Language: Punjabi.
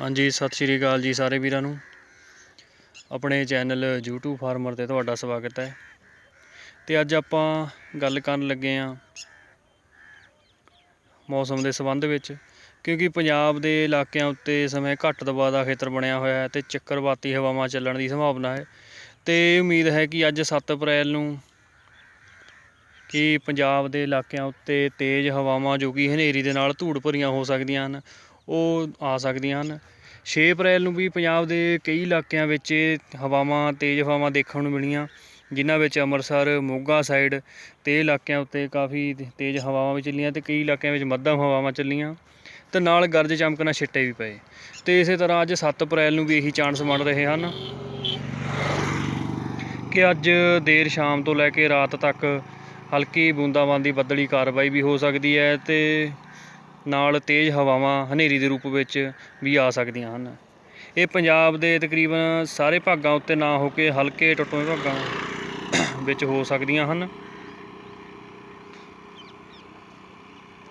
ਹਾਂਜੀ, ਸਤਿ ਸ਼੍ਰੀ ਅਕਾਲ ਜੀ ਸਾਰੇ ਵੀਰਾਂ ਨੂੰ। ਆਪਣੇ ਚੈਨਲ YouTube ਫਾਰਮਰ ਤੇ ਤੁਹਾਡਾ ਸਵਾਗਤ ਹੈ। ਤੇ ਅੱਜ ਆਪਾਂ ਗੱਲ ਕਰਨ ਲੱਗੇ ਆਂ ਮੌਸਮ ਦੇ ਸੰਬੰਧ ਵਿੱਚ, ਕਿਉਂਕਿ ਪੰਜਾਬ ਦੇ ਇਲਾਕਿਆਂ ਉੱਤੇ ਸਮੇਂ ਘੱਟ ਦਬਾਅ ਦਾ ਖੇਤਰ ਬਣਿਆ ਹੋਇਆ ਹੈ ਤੇ ਚੱਕਰਵਾਤੀ ਹਵਾਵਾਂ ਚੱਲਣ ਦੀ ਸੰਭਾਵਨਾ ਹੈ। ਤੇ ਉਮੀਦ ਹੈ ਕਿ ਅੱਜ 7 ਅਪ੍ਰੈਲ ਨੂੰ ਕਿ ਪੰਜਾਬ ਦੇ ਇਲਾਕਿਆਂ ਉੱਤੇ ਤੇਜ਼ ਹਵਾਵਾਂ ਜੋ ਕਿ ਹਨੇਰੀ ਦੇ ਨਾਲ ਧੂੜ ਭਰੀਆਂ ਹੋ ਸਕਦੀਆਂ ਹਨ ਉਹ ਆ ਸਕਦੀਆਂ ਹਨ। ਛੇ ਅਪ੍ਰੈਲ ਨੂੰ ਵੀ ਪੰਜਾਬ ਦੇ ਕਈ ਇਲਾਕਿਆਂ ਵਿੱਚ ਇਹ ਹਵਾਵਾਂ, ਤੇਜ਼ ਹਵਾਵਾਂ ਦੇਖਣ ਨੂੰ ਮਿਲੀਆਂ, ਜਿਨ੍ਹਾਂ ਵਿੱਚ ਅੰਮ੍ਰਿਤਸਰ, ਮੋਗਾ ਸਾਈਡ ਤੇ ਇਲਾਕਿਆਂ ਉੱਤੇ ਕਾਫੀ ਤੇਜ਼ ਹਵਾਵਾਂ ਵੀ ਚੱਲੀਆਂ ਅਤੇ ਕਈ ਇਲਾਕਿਆਂ ਵਿੱਚ ਮੱਧਮ ਹਵਾਵਾਂ ਚੱਲੀਆਂ ਅਤੇ ਨਾਲ ਗਰਜ ਚਮਕਣਾ ਛਿੱਟੇ ਵੀ ਪਏ। ਅਤੇ ਇਸੇ ਤਰ੍ਹਾਂ ਅੱਜ ਸੱਤ ਅਪ੍ਰੈਲ ਨੂੰ ਵੀ ਇਹੀ ਚਾਂਸ ਬਣ ਰਹੇ ਹਨ ਕਿ ਅੱਜ ਦੇਰ ਸ਼ਾਮ ਤੋਂ ਲੈ ਕੇ ਰਾਤ ਤੱਕ ਹਲਕੀ ਬੂੰਦਾਬਾਂਦੀ, ਬੱਦਲੀ ਕਾਰਵਾਈ ਵੀ ਹੋ ਸਕਦੀ ਹੈ ਅਤੇ ਨਾਲ ਤੇਜ਼ ਹਵਾਵਾਂ ਹਨੇਰੀ ਦੇ ਰੂਪ ਵਿੱਚ ਵੀ ਆ ਸਕਦੀਆਂ ਹਨ। ਇਹ ਪੰਜਾਬ ਦੇ ਤਕਰੀਬਨ ਸਾਰੇ ਭਾਗਾਂ ਉੱਤੇ ਨਾ ਹੋ ਕੇ ਹਲਕੇ ਟੁੱਟਵੇਂ ਭਾਗਾਂ ਵਿੱਚ ਹੋ ਸਕਦੀਆਂ ਹਨ।